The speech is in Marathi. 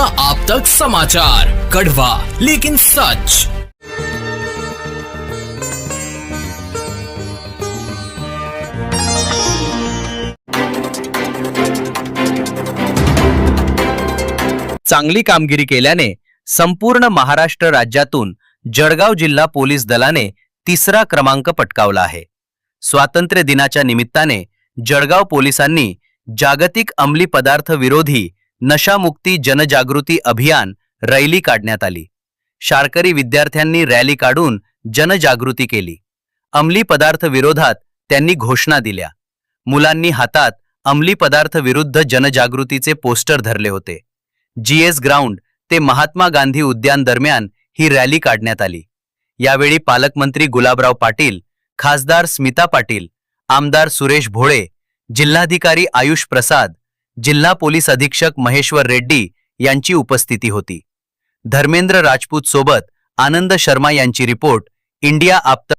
इंडिया आप तक समाचार कड़वा लेकिन सच। चांगली कामगिरी केल्याने संपूर्ण महाराष्ट्र राज्यातून जळगाव जिल्हा पोलीस दलाने तिसरा क्रमांक पटकावला आहे. स्वातंत्र्य दिनाच्या निमित्ताने जळगाव पोलिसांनी जागतिक अंमली पदार्थ विरोधी नशामुक्ती जनजागृती अभियान रैली काढण्यात आली. शारकरी विद्यार्थ्यांनी रॅली काढून जनजागृती केली. अंमली पदार्थ विरोधात त्यांनी घोषणा दिल्या. मुलांनी हातात अंमली पदार्थ विरुद्ध जनजागृतीचे पोस्टर धरले होते. जीएस ग्राउंड ते महात्मा गांधी उद्यान दरम्यान ही रॅली काढण्यात आली. यावेळी पालकमंत्री गुलाबराव पाटील खासदार स्मिता पाटील आमदार सुरेश भोळे जिल्हाधिकारी आयुष प्रसाद जिल्हा पोलीस अधीक्षक महेश्वर रेड्डी यांची उपस्थिती होती. धर्मेंद्र राजपूत सोबत आनंद शर्मा यांची रिपोर्ट इंडिया आप्त